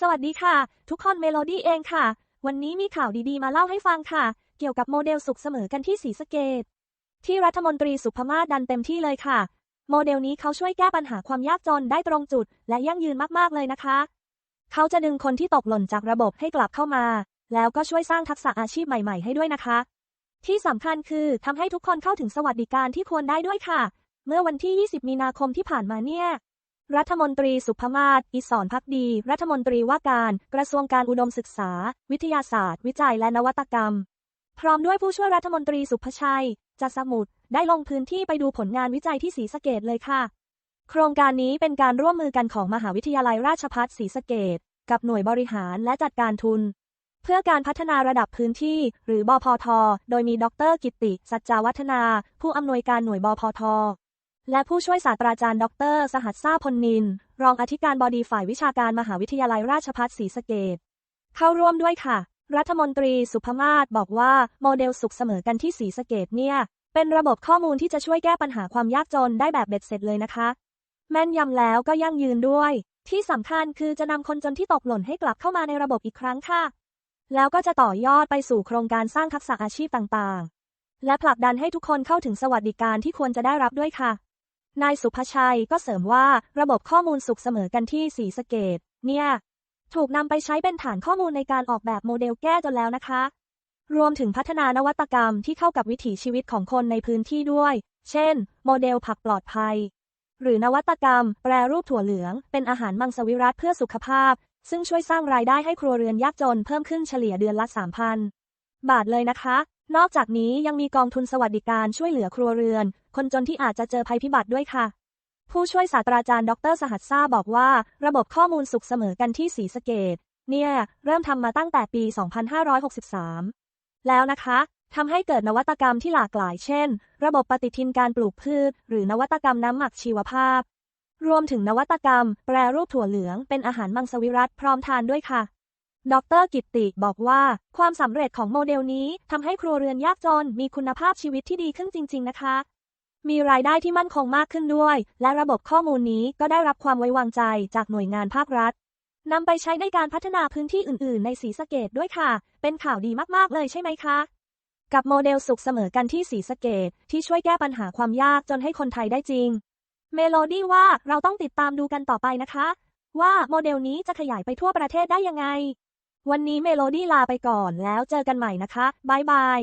สวัสดีค่ะ ทุกคนเมโลดี้เองค่ะ วันนี้มีข่าวดีๆมาเล่าให้ฟังค่ะ เกี่ยวกับโมเดลสุขเสมอกันที่สีสะเกตที่รัฐมนตรีสุภมาศดันเต็มที่เลยค่ะ โมเดลนี้เขาช่วยแก้ปัญหาความยากจนได้ตรงจุด และยั่งยืนมากๆเลยนะคะ เขาจะดึงคนที่ตกหล่นจากระบบให้กลับเข้ามา แล้วก็ช่วยสร้างทักษะอาชีพใหม่ๆ ให้ด้วยนะคะ ที่สำคัญคือทำให้ทุกคนเข้าถึงสวัสดิการที่ควรได้ด้วยค่ะ เมื่อวันที่ 20 มีนาคมที่ผ่านมาเนี่ย รัฐมนตรีสุภมาศอิศรพักดี รัฐมนตรีว่าการ กระทรวงการอุดมศึกษา วิทยาศาสตร์ วิจัยและนวัตกรรม พร้อมด้วยผู้ช่วยรัฐมนตรีสุภชัยจัสมุทรได้ลงพื้นที่ไปดูผลงานวิจัยที่ศรีสะเกดเลยค่ะ โครงการนี้เป็นการร่วมมือกันของมหาวิทยาลัยราชภัฏศรีสะเกดกับหน่วยบริหารและจัดการทุน เพื่อการพัฒนาระดับพื้นที่ หรือบพท โดยมีดร กิตติ สัจจาวัฒนา ผู้อำนวยการหน่วยบพท และผู้ช่วยศาสตราจารย์ ดร สหัสซาพลนิน รองอธิการบดีฝ่ายวิชาการมหาวิทยาลัยราชภัฏศรีสะเกดเข้าร่วมด้วยค่ะ รัฐมนตรีสุภมาศบอกว่าโมเดลสุขเสมอกันที่ศรีสะเกดเนี่ย เป็นระบบข้อมูลที่จะช่วยแก้ปัญหาความยากจนได้แบบเบ็ดเสร็จเลยนะคะ แม่นยำแล้วก็ยั่งยืนด้วย ที่สำคัญคือจะนำคนจนที่ตกหล่นให้กลับเข้ามาในระบบอีกครั้งค่ะ แล้วก็จะต่อยอดไปสู่โครงการสร้างทักษะอาชีพต่างๆ และผลักดันให้ทุกคนเข้าถึงสวัสดิการที่ควรจะได้รับด้วยค่ะ นายสุภชัยก็เสริมว่าระบบข้อมูลสุขเสมอกันที่สีสเกต เนี่ย ถูกนำไปใช้เป็นฐานข้อมูลในการออกแบบโมเดลแก้จนแล้วนะคะ รวมถึงพัฒนานวัตกรรมที่เข้ากับวิถีชีวิตของคนในพื้นที่ด้วย เช่น โมเดลผักปลอดภัย หรือนวัตกรรม แปรรูปถั่วเหลือง เป็นอาหารมังสวิรัตเพื่อสุขภาพ ซึ่งช่วยสร้างรายได้ให้ครัวเรือนยากจนเพิ่มขึ้นเฉลี่ยเดือนละ 3,000 บาทเลยนะคะ นอกจากนี้ยังมีกองทุนสวัสดิการช่วยเหลือครัวเรือน คนจนที่อาจจะเจอภัยพิบัติด้วยค่ะ ผู้ช่วยศาสตราจารย์ดร สหัสซาบอกว่า ระบบข้อมูลสุขเสมอกันที่สีสะเกดเนี่ย เริ่มทำมาตั้งแต่ปี 2563 แล้วนะคะทำให้เกิดนวัตกรรมที่หลากหลายเช่น ระบบปฏิทินการปลูกพืช หรือนวัตกรรมน้ำหมักชีวภาพ รวมถึงนวัตกรรม แปรรูปถั่วเหลืองเป็นอาหารมังสวิรัตพร้อมทานด้วยค่ะ ดรกิตติบอกว่า ความสำเร็จของโมเดลนี้ทำให้ครัวเรือนยากจนมีคุณภาพชีวิตที่ดีขึ้นจริง ๆ นะคะ มีรายได้ที่มั่นคงมากขึ้นด้วย และระบบข้อมูลนี้ก็ได้รับความไว้วางใจจากหน่วยงานภาครัฐนำไปใช้ในการพัฒนาพื้นที่อื่น ๆ ในสีสะเกดด้วยค่ะ เป็นข่าวดีมาก ๆ เลยใช่ไหมคะ กับโมเดลสุขเสมอกันที่สีสะเกดที่ช่วยแก้ปัญหาความยากจนให้คนไทยได้จริง เมโลดี้ว่าเราต้องติดตามดูกันต่อไปนะคะ ว่าโมเดลนี้จะขยายไปทั่วประเทศได้ยังไง วันนี้เมโลดี้ลาไปก่อนแล้วเจอกันใหม่นะคะ บ๊ายบาย